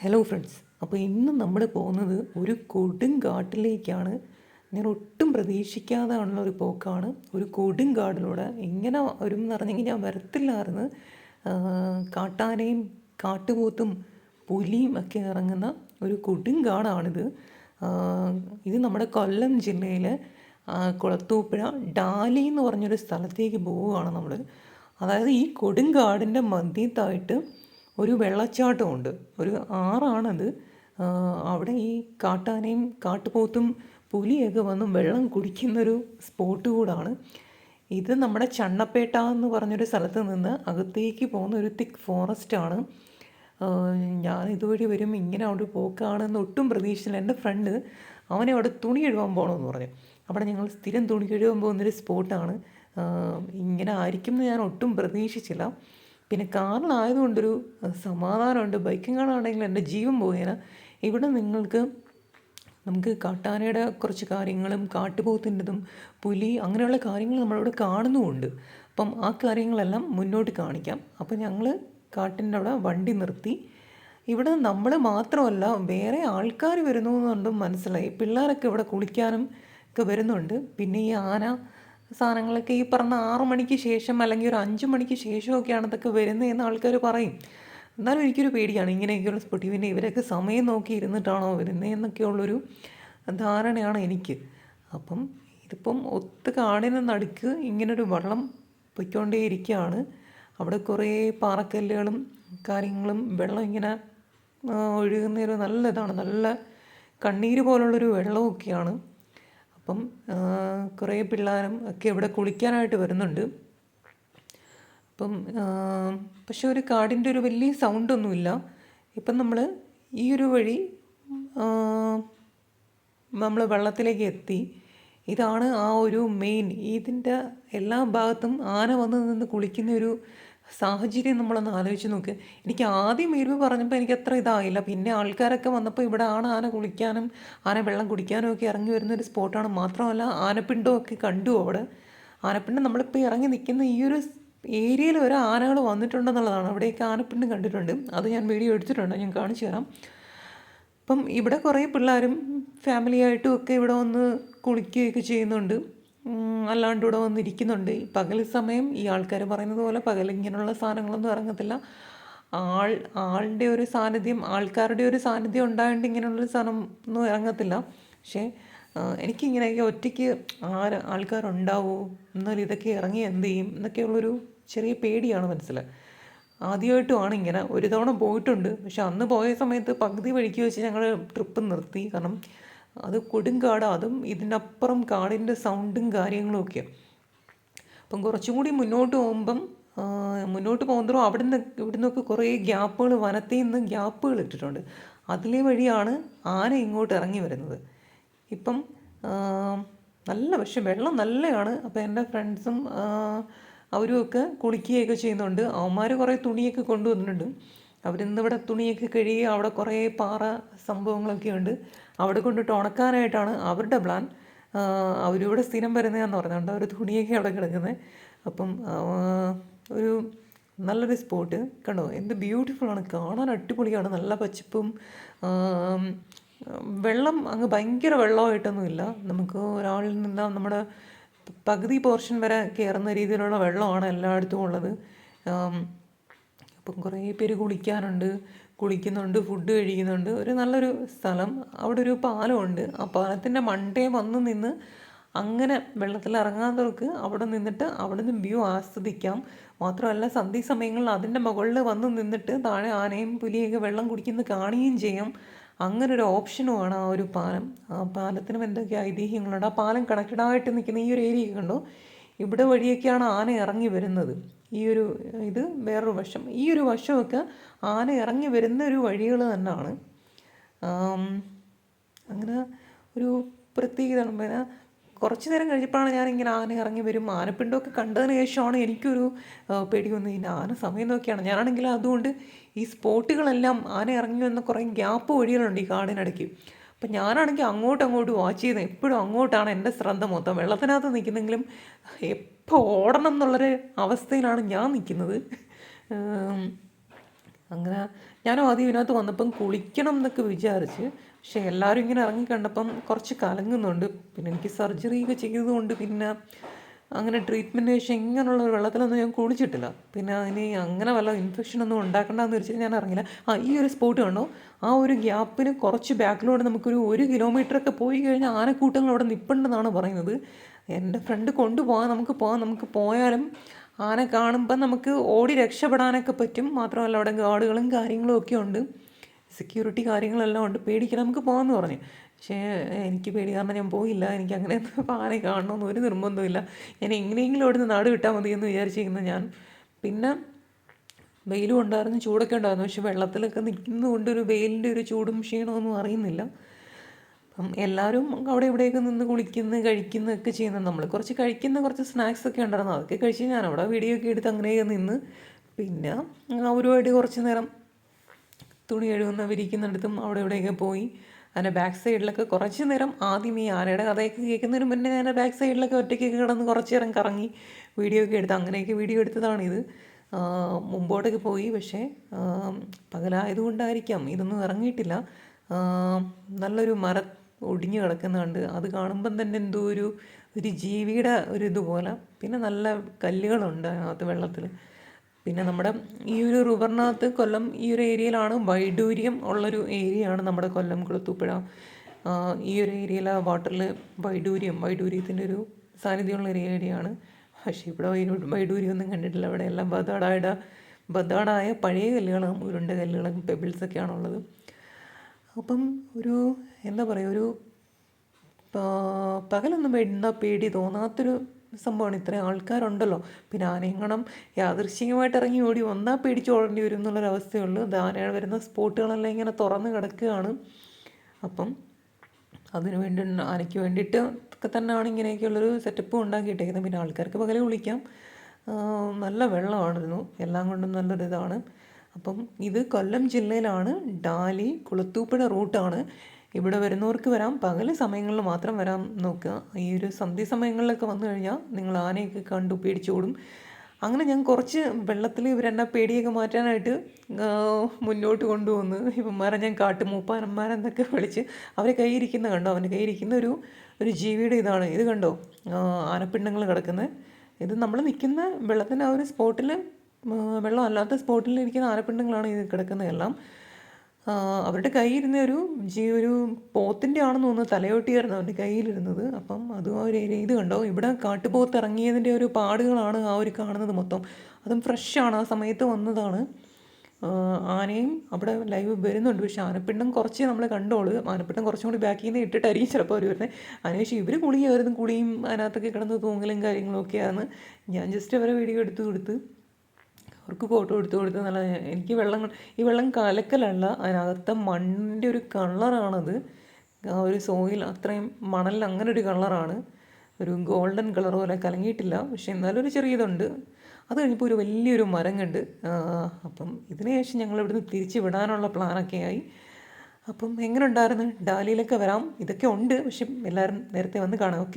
Hello friends അപ്പോൾ ഇന്ന് നമ്മൾ പോകുന്നത് ഒരു കൊടുങ്കാട്ടിലേക്കാണ്. ഞാൻ ഒട്ടും പ്രതീക്ഷിക്കാതെയുള്ള ഒരു പോക്കാണ്. ഒരു കൊടുങ്കാടിലൂടെ എങ്ങനെ വരും എന്ന് പറഞ്ഞെങ്കിൽ ഞാൻ വരത്തില്ലായിരുന്നു. കാട്ടാനയും കാട്ടുപോത്തും പുലിയും ഒക്കെ ഇറങ്ങുന്ന ഒരു കൊടുങ്കാടാണിത്. ഇത് നമ്മുടെ കൊല്ലം ജില്ലയിലെ കുളത്തൂപ്പുഴ ഡാലി എന്ന് പറഞ്ഞൊരു സ്ഥലത്തേക്ക് പോവുകയാണ് നമ്മൾ. അതായത് ഈ കൊടുങ്കാടിന്റെ മധ്യത്തായിട്ട് ഒരു വെള്ളച്ചാട്ടമുണ്ട്. ഒരു ആറാണത്. അവിടെ ഈ കാട്ടാനയും കാട്ടുപോത്തും പുലിയൊക്കെ വന്ന് വെള്ളം കുടിക്കുന്നൊരു സ്പോട്ട് കൂടാണ്. ഇത് നമ്മുടെ ചണ്ണപ്പേട്ട എന്ന് പറഞ്ഞൊരു സ്ഥലത്ത് നിന്ന് അകത്തേക്ക് പോകുന്ന ഒരു തിക്ക് ഫോറസ്റ്റാണ് ഞാൻ ഇതുവഴി വരും. ഇങ്ങനെ അവിടെ പോക്കാണെന്ന് ഒട്ടും പ്രതീക്ഷിച്ചില്ല. എന്റെ ഫ്രണ്ട് അവനെ അവിടെ തുണി കഴുകാൻ പോകണമെന്ന് പറഞ്ഞു. അവിടെ ഞങ്ങൾ സ്ഥിരം തുണി കഴുകാൻ പോകുന്നൊരു സ്പോട്ടാണ്. ഇങ്ങനെ ആയിരിക്കും എന്ന് ഞാൻ ഒട്ടും പ്രതീക്ഷിച്ചില്ല. പിന്നെ കാറിലായതുകൊണ്ടൊരു സമാധാനമുണ്ട്. ബൈക്കിംഗ് കാറാണെങ്കിൽ എന്റെ ജീവൻ പോയേനെ. ഇവിടെ നിങ്ങൾക്ക് നമുക്ക് കാട്ടാനയുടെ കുറച്ച് കാര്യങ്ങളും കാട്ടുപോത്തിന്റെതും പുലി അങ്ങനെയുള്ള കാര്യങ്ങൾ നമ്മളിവിടെ കാണുന്നുമുണ്ട്. അപ്പം ആ കാര്യങ്ങളെല്ലാം മുന്നോട്ട് കാണിക്കാം. അപ്പം ഞങ്ങൾ കാട്ടിന്റെ അവിടെ വണ്ടി നിർത്തി. ഇവിടെ നമ്മൾ മാത്രമല്ല വേറെ ആൾക്കാർ വരുന്നു എന്നുണ്ടും മനസ്സിലായി. പിള്ളേരൊക്കെ ഇവിടെ കുളിക്കാനും ഒക്കെ വരുന്നുണ്ട്. പിന്നെ ഈ ആന സാധനങ്ങളൊക്കെ ഈ പറഞ്ഞ ആറു മണിക്ക് ശേഷം അല്ലെങ്കിൽ ഒരു അഞ്ച് മണിക്ക് ശേഷമൊക്കെയാണ് ഇതൊക്കെ വരുന്നതെന്ന് ആൾക്കാർ പറയും. എന്നാലും എനിക്കൊരു പേടിയാണ്. ഇങ്ങനെയൊക്കെയുള്ള സ്പോട്ടി പിന്നെ ഇവരൊക്കെ സമയം നോക്കി ഇരുന്നിട്ടാണോ വരുന്നത് എന്നൊക്കെയുള്ളൊരു ധാരണയാണ് എനിക്ക്. അപ്പം ഇതിപ്പം ഒത്ത് കാടിന് നടുക്ക് ഇങ്ങനൊരു വെള്ളം പൊയ്ക്കൊണ്ടേയിരിക്കുകയാണ്. അവിടെ കുറേ പാറക്കല്ലുകളും കാര്യങ്ങളും വെള്ളം ഇങ്ങനെ ഒഴുകുന്നൊരു നല്ല ഇതാണ്. നല്ല കണ്ണീര് പോലുള്ളൊരു വെള്ളമൊക്കെയാണ്. അപ്പം കുറേ പിള്ളേരും ഒക്കെ ഇവിടെ കുളിക്കാനായിട്ട് വരുന്നുണ്ട്. അപ്പം പക്ഷെ ഒരു കാടിന്റെ ഒരു വലിയ സൗണ്ടൊന്നുമില്ല. ഇപ്പം നമ്മൾ ഈ ഒരു വഴി നമ്മൾ വെള്ളത്തിലേക്ക് എത്തി. ഇതാണ് ആ ഒരു മെയിൻ. ഇതിന്റെ എല്ലാ ഭാഗത്തും ആന വന്ന് നിന്ന് കുളിക്കുന്ന ഒരു സാഹചര്യം നമ്മളൊന്ന് ആലോചിച്ച് നോക്ക്. എനിക്ക് ആദ്യം ഇരുമ്പ് പറഞ്ഞപ്പോൾ എനിക്ക് അത്ര ഇതായില്ല. പിന്നെ ആൾക്കാരൊക്കെ വന്നപ്പോൾ ഇവിടെ ആണ് ആന കുളിക്കാനും ആന വെള്ളം കുടിക്കാനും ഒക്കെ ഇറങ്ങി വരുന്ന ഒരു സ്പോട്ടാണ്. മാത്രമല്ല ആനപ്പിണ്ടമൊക്കെ കണ്ടു അവിടെ. ആനപ്പിണ്ടം നമ്മളിപ്പോൾ ഇറങ്ങി നിൽക്കുന്ന ഈ ഒരു ഏരിയയിൽ ഒരു ആനകൾ വന്നിട്ടുണ്ടെന്നുള്ളതാണ്. അവിടെയൊക്കെ ആനപ്പിണ്ടം കണ്ടിട്ടുണ്ട്. അത് ഞാൻ വീഡിയോ എടുത്തിട്ടുണ്ട്. ഞാൻ കാണിച്ചു തരാം. അപ്പം ഇവിടെ കുറേ പിള്ളേരും ഫാമിലിയായിട്ടും ഒക്കെ ഇവിടെ വന്ന് കുളിക്കുകയൊക്കെ ചെയ്യുന്നുണ്ട്. അല്ലാണ്ട് ഇവിടെ വന്നിരിക്കുന്നുണ്ട്. പകൽ സമയം ഈ ആൾക്കാർ പറയുന്നത് പോലെ പകൽ ഇങ്ങനെയുള്ള സാധനങ്ങളൊന്നും ഇറങ്ങത്തില്ല. ആൾ ആളുടെ ഒരു സാന്നിധ്യം ആൾക്കാരുടെ ഒരു സാന്നിധ്യം ഉണ്ടായതുകൊണ്ട് ഇങ്ങനെയുള്ളൊരു സാധനം ഒന്നും ഇറങ്ങത്തില്ല. പക്ഷേ എനിക്കിങ്ങനെ ഒറ്റയ്ക്ക് ആര് ആൾക്കാരുണ്ടാവുമോ എന്നാൽ ഇതൊക്കെ ഇറങ്ങി എന്ത് ചെയ്യും എന്നൊക്കെയുള്ളൊരു ചെറിയ പേടിയാണ് മനസ്സിൽ ആദ്യമായിട്ടുമാണ് ഇങ്ങനെ ഒരു തവണ പോയിട്ടുണ്ട്. പക്ഷെ അന്ന് പോയ സമയത്ത് പകുതി വഴിക്ക് വെച്ച് ഞങ്ങൾ ട്രിപ്പ് നിർത്തി. കാരണം അത് കൊടുങ്കാട് അതും ഇതിനപ്പുറം കാടിന്റെ സൗണ്ടും കാര്യങ്ങളും ഒക്കെ. അപ്പം കുറച്ചും കൂടി മുന്നോട്ട് പോകുമ്പം മുന്നോട്ട് പോകുമ്പോൾ അവിടുന്ന് ഇവിടുന്നൊക്കെ കുറേ ഗ്യാപ്പുകൾ വനത്തിൽ നിന്ന് ഗ്യാപ്പുകൾ ഇട്ടിട്ടുണ്ട്. അതിലെ വഴിയാണ് ആന ഇങ്ങോട്ട് ഇറങ്ങി വരുന്നത്. ഇപ്പം നല്ല പക്ഷെ വെള്ളം നല്ലതാണ് അപ്പോൾ എന്റെ ഫ്രണ്ട്സും അവരുമൊക്കെ കുളിക്കുകയൊക്കെ ചെയ്യുന്നുണ്ട്. അവന്മാർ കുറേ തുണിയൊക്കെ കൊണ്ടുവന്നിട്ടുണ്ട്. അവരിന്ന് ഇവിടെ തുണിയൊക്കെ കഴുകി അവിടെ കുറേ പാറ സംഭവങ്ങളൊക്കെ ഉണ്ട്. അവിടെ കൊണ്ടിട്ട് ഉണക്കാനായിട്ടാണ് അവരുടെ പ്ലാൻ അവരിവിടെ സ്ഥിരം വരുന്നതെന്ന് പറഞ്ഞുകൊണ്ട് അവർ തുണിയൊക്കെ അവിടെ കിടക്കുന്നത് അപ്പം ഒരു നല്ലൊരു സ്പോട്ട് കണ്ടോ? എന്ത് ബ്യൂട്ടിഫുൾ ആണ്. കാണാൻ അടിപൊളിയാണ്. നല്ല പച്ചപ്പും വെള്ളം അങ്ങ് ഭയങ്കര വെള്ളമായിട്ടൊന്നുമില്ല. നമുക്ക് ഒരാളിൽ നിന്ന് നമ്മുടെ പകുതി പോർഷൻ വരെ കയറുന്ന രീതിയിലുള്ള വെള്ളമാണ് എല്ലായിടത്തും ഉള്ളത്. അപ്പം കുറേ പേര് കുളിക്കാറുണ്ട് കുളിക്കുന്നുണ്ട് ഫുഡ് കഴിക്കുന്നുണ്ട്. ഒരു നല്ലൊരു സ്ഥലം. അവിടെ ഒരു പാലമുണ്ട്. ആ പാലത്തിന്റെ മണ്ടേ വന്ന് നിന്ന് അങ്ങനെ വെള്ളത്തിൽ ഇറങ്ങാത്തവർക്ക് അവിടെ നിന്നിട്ട് അവിടെ നിന്ന് വ്യൂ ആസ്വദിക്കാം. മാത്രമല്ല സന്ധി സമയങ്ങളിൽ അതിന്റെ മുകളിൽ വന്ന് നിന്നിട്ട് താഴെ ആനയും പുലിയൊക്കെ വെള്ളം കുടിക്കുന്നത് കാണുകയും ചെയ്യാം. അങ്ങനെ ഒരു ഓപ്ഷനുമാണ് ആ ഒരു പാലം. ആ പാലത്തിനും എന്തൊക്കെ ഐതിഹ്യങ്ങളുണ്ട്. ആ പാലം കണക്റ്റഡായിട്ട് നിൽക്കുന്ന ഈ ഒരു ഏരിയ കണ്ടോ? ഇവിടെ വഴിയൊക്കെയാണ് ആന ഇറങ്ങി വരുന്നത്. ഈ ഒരു ഇത് വേറൊരു വശം. ഈ ഒരു വശമൊക്കെ ആന ഇറങ്ങി വരുന്ന ഒരു വഴികൾ തന്നെയാണ് അങ്ങനെ ഒരു പ്രത്യേകത പിന്നെ കുറച്ച് നേരം കഴിഞ്ഞപ്പോഴാണ് ഞാനിങ്ങനെ ആന ഇറങ്ങി വരും. ആനപ്പിണ്ടമൊക്കെ കണ്ടതിന് ശേഷമാണ് എനിക്കൊരു പേടി വന്നത്. ഇനി ആന സമയം നോക്കിയാണ്. ഞാനാണെങ്കിൽ അതുകൊണ്ട് ഈ സ്പോട്ടുകളെല്ലാം ആന ഇറങ്ങി വന്ന കുറേ ഗ്യാപ്പ് വഴികളുണ്ട് ഈ കാടിനിടയ്ക്ക് അപ്പം ഞാനാണെങ്കിൽ അങ്ങോട്ടും അങ്ങോട്ട് വാച്ച് ചെയ്യുന്നത് എപ്പോഴും അങ്ങോട്ടാണ് എന്റെ ശ്രദ്ധ മൊത്തം. വെള്ളത്തിനകത്ത് നിൽക്കുന്നെങ്കിലും എപ്പോൾ ഓടണം എന്നുള്ളൊരു അവസ്ഥയിലാണ് ഞാൻ നിൽക്കുന്നത്. അങ്ങനെ ഞാനും ആദ്യം ഇതിനകത്ത് വന്നപ്പം കുളിക്കണം എന്നൊക്കെ വിചാരിച്ച് പക്ഷേ എല്ലാവരും ഇങ്ങനെ ഇറങ്ങി കണ്ടപ്പം കുറച്ച് കലങ്ങുന്നുണ്ട്. പിന്നെ എനിക്ക് സർജറി ഒക്കെ ചെയ്തതുകൊണ്ട് പിന്നെ അങ്ങനെ ട്രീറ്റ്മെന്റ് ശേഷം ഇങ്ങനെയുള്ള വെള്ളത്തിലൊന്നും ഞാൻ കുളിച്ചിട്ടില്ല. പിന്നെ അതിന് അങ്ങനെ വല്ല ഇൻഫെക്ഷൻ ഒന്നും ഉണ്ടാക്കണ്ടെന്ന് വെച്ചാൽ ഞാൻ അറിഞ്ഞില്ല ആ ഈ ഒരു സ്പോട്ട് കണ്ടോ? ആ ഒരു ഗ്യാപ്പിന് കുറച്ച് ബാക്കിലൂടെ നമുക്കൊരു ഒരു കിലോമീറ്ററൊക്കെ പോയി കഴിഞ്ഞാൽ ആനക്കൂട്ടങ്ങൾ അവിടെ നിൽപ്പുണ്ടെന്നാണ് പറയുന്നത്. എന്റെ ഫ്രണ്ട് കൊണ്ടുപോകാൻ നമുക്ക് പോകാം നമുക്ക് പോയാലും ആന കാണുമ്പം നമുക്ക് ഓടി രക്ഷപ്പെടാനൊക്കെ പറ്റും. മാത്രമല്ല അവിടെ ഗാർഡുകളും കാര്യങ്ങളും ഒക്കെ ഉണ്ട്. സെക്യൂരിറ്റി കാര്യങ്ങളെല്ലാം ഉണ്ട്. പേടിക്കണം നമുക്ക് പോകാമെന്ന് പറഞ്ഞു. പക്ഷേ എനിക്ക് പേടി. കാരണം ഞാൻ പോയില്ല. എനിക്ക് അങ്ങനെ പാറയെ കാണണമെന്ന് ഒരു നിർബന്ധമില്ല ഞാൻ എങ്ങനെയെങ്കിലും അവിടുന്ന് നാട് വിട്ടാൽ മതി എന്ന് വിചാരിച്ചിരിക്കുന്നു ഞാൻ. പിന്നെ വെയിലും ഉണ്ടായിരുന്നു ചൂടൊക്കെ ഉണ്ടായിരുന്നു. പക്ഷെ വെള്ളത്തിലൊക്കെ നിൽക്കുന്നതുകൊണ്ട് ഒരു വെയിലിന്റെ ഒരു ചൂടും ക്ഷീണമൊന്നും അറിയുന്നില്ല. അപ്പം എല്ലാവരും അവിടെ ഇവിടെയൊക്കെ നിന്ന് കുളിക്കുന്ന കഴിക്കുന്നൊക്കെ ചെയ്യുന്നുണ്ട് നമ്മൾ കുറച്ച് കഴിക്കുന്ന കുറച്ച് സ്നാക്സ് ഒക്കെ ഉണ്ടായിരുന്നു. അതൊക്കെ കഴിച്ച് ഞാൻ അവിടെ വീഡിയോ ഒക്കെ എടുത്ത് അങ്ങനെയൊക്കെ നിന്ന്. പിന്നെ അവരുമായിട്ട് കുറച്ച് നേരം തുണി കഴുകുന്ന വിരിക്കുന്നിടത്തും അവിടെ ഇവിടെയൊക്കെ പോയി. അതിന്റെ ബാക്ക് സൈഡിലൊക്കെ കുറച്ച് നേരം ആദ്യം ഈ ആനയുടെ കഥയൊക്കെ കേൾക്കുന്നതിന് മുന്നേ ഞാൻ ബാക്ക് സൈഡിലൊക്കെ ഒറ്റയ്ക്കൊക്കെ കിടന്ന് കുറച്ച് നേരം കറങ്ങി വീഡിയോ ഒക്കെ എടുത്ത് അങ്ങനെയൊക്കെ വീഡിയോ എടുത്തതാണിത് മുമ്പോട്ടൊക്കെ പോയി പക്ഷേ പകലായതുകൊണ്ടായിരിക്കാം. ഇതൊന്നും ഇറങ്ങിയിട്ടില്ല. നല്ലൊരു മര ഒടിഞ്ഞു കിടക്കുന്നുണ്ട്. അത് കാണുമ്പം തന്നെ എന്തോ ഒരു ഒരു ജീവിയുടെ ഒരു ഇതുപോലെ. പിന്നെ നല്ല കല്ലുകളുണ്ട് അതിനകത്ത് വെള്ളത്തിൽ പിന്നെ നമ്മുടെ ഈ ഒരു റിവറിനകത്ത് കൊല്ലം ഈ ഒരു ഏരിയയിലാണ് വൈഡൂര്യം ഉള്ളൊരു ഏരിയയാണ് നമ്മുടെ കൊല്ലം കുളത്തൂപ്പുഴ. ഈ ഒരു ഏരിയയിലെ വാട്ടറിൽ വൈഡൂര്യം വൈഡൂര്യത്തിന്റെ ഒരു സാന്നിധ്യമുള്ള ഒരു ഏരിയയാണ്. പക്ഷേ ഇവിടെ വൈഡൂ- വൈഡൂര്യം ഒന്നും കണ്ടിട്ടില്ല. ഇവിടെ എല്ലാം ബദാടായുടെ ബദാടായ പഴയ കല്ലുകളും ഉരുണ്ട കല്ലുകളും പെബിൾസൊക്കെയാണുള്ളത് അപ്പം ഒരു എന്താ പറയുക ഒരു പകലൊന്നും എന്താ പേടി തോന്നാത്തൊരു സംഭവമാണ്. ഇത്രയും ആൾക്കാരുണ്ടല്ലോ. പിന്നെ ആനയങ്ങണം യാദൃശ്ചികമായിട്ട് ഇറങ്ങി ഓടി ഒന്നാ പേടിച്ച് ഓടേണ്ടി വരും എന്നുള്ളൊരവസ്ഥയുള്ളൂ ആനകൾ വരുന്ന സ്പോട്ടുകളെല്ലാം ഇങ്ങനെ തുറന്ന് കിടക്കുകയാണ്. അപ്പം അതിന് വേണ്ടി ആനയ്ക്ക് വേണ്ടിയിട്ട് ഒക്കെ തന്നെയാണ് ഇങ്ങനെയൊക്കെയുള്ളൊരു സെറ്റപ്പ് ഉണ്ടാക്കിയിട്ടേക്കുന്നത്. പിന്നെ ആൾക്കാർക്ക് പകലെ കുളിക്കാം. നല്ല വെള്ളമായിരുന്നു എല്ലാം കൊണ്ടും നല്ലൊരു ഇതാണ്. അപ്പം ഇത് കൊല്ലം ജില്ലയിലാണ്. ഡാലി കുളത്തൂപ്പുഴ റൂട്ടാണ്. ഇവിടെ വരുന്നവർക്ക് വരാം. പകൽ സമയങ്ങളിൽ മാത്രം വരാൻ നോക്കുക. ഈ ഒരു സന്ധ്യ സമയങ്ങളിലൊക്കെ വന്നു കഴിഞ്ഞാൽ നിങ്ങൾ ആനയൊക്കെ കണ്ടു പേടിച്ചോടും അങ്ങനെ ഞാൻ കുറച്ച് വെള്ളത്തിൽ ഇവരെന്നെ പേടിയൊക്കെ മാറ്റാനായിട്ട് മുന്നോട്ട് കൊണ്ടുവന്ന് ഇവന്മാരെ ഞാൻ കാട്ടുമൂപ്പാനന്മാരെന്നൊക്കെ വിളിച്ച് അവരെ കൈയിരിക്കുന്ന കണ്ടോ? അവന്റെ കൈയിരിക്കുന്ന ഒരു ഒരു ജീവിയുടെ ഇതാണ്. ഇത് കണ്ടോ? ആനപ്പിണ്ണങ്ങൾ കിടക്കുന്നത് ഇത് നമ്മൾ നിൽക്കുന്ന വെള്ളത്തിന്റെ ആ ഒരു സ്പോട്ടിൽ വെള്ളം അല്ലാത്ത സ്പോട്ടിൽ ഇരിക്കുന്ന ആനപ്പിണ്ടങ്ങളാണ് ഇത് കിടക്കുന്നതെല്ലാം അവരുടെ കയ്യിലിരുന്ന ഒരു ജീ ഒരു പോത്തിന്റെ ആണെന്ന് തോന്നുന്നു തലയോട്ടിയായിരുന്നു അവന്റെ കയ്യിലിരുന്നത്. അപ്പം അതും ഒരു ഇത് കണ്ടോ? ഇവിടെ കാട്ടുപോത്ത് ഇറങ്ങിയതിന്റെ ഒരു പാടുകളാണ് ആ ഒരു കാണുന്നത് മൊത്തം. അതും ഫ്രഷാണ് ആ സമയത്ത് വന്നതാണ്. ആനയും അവിടെ ലൈവ് വരുന്നുണ്ട്. പക്ഷെ ആനപ്പിണ്ടം കുറച്ചേ നമ്മൾ കണ്ടോളൂ. ആനപ്പിണ്ടം കുറച്ചും കൂടി ബാക്കിൽ നിന്ന് ഇട്ടിട്ടായിരിക്കും ചിലപ്പോൾ അവർ വരുന്നത് അതിനുശേഷം ഇവർ കുളിയായിരുന്നു. കുളിയും അതിനകത്തൊക്കെ കിടന്ന് തൂങ്ങലും കാര്യങ്ങളൊക്കെയാണ് ഞാൻ ജസ്റ്റ് അവരെ വീഡിയോ എടുത്ത് കൊടുത്ത് അവർക്ക് ഫോട്ടോ എടുത്ത് കൊടുത്ത് നല്ല എനിക്ക് വെള്ളം ഈ വെള്ളം കലക്കലല്ല അതിനകത്തെ മണ്ണിന്റെ ഒരു കളറാണത് ആ ഒരു സോയിൽ അത്രയും മണൽ അങ്ങനെ ഒരു കളറാണ് ഒരു ഗോൾഡൻ കളർ പോലെ കലങ്ങിയിട്ടില്ല. പക്ഷെ എന്നാലും ഒരു ചെറിയതുണ്ട് അത് കഴിഞ്ഞപ്പോൾ ഒരു വലിയൊരു മരം കണ്ട് അപ്പം ഇതിന് ശേഷം ഞങ്ങൾ ഇവിടുന്ന് തിരിച്ച് വിടാനുള്ള പ്ലാനൊക്കെ ആയി. അപ്പം എങ്ങനെ ഉണ്ടായിരുന്നു? ഡാലിയിലൊക്കെ വരാം. ഇതൊക്കെ ഉണ്ട്. പക്ഷെ എല്ലാവരും നേരത്തെ വന്ന് കാണാം. ഓക്കെ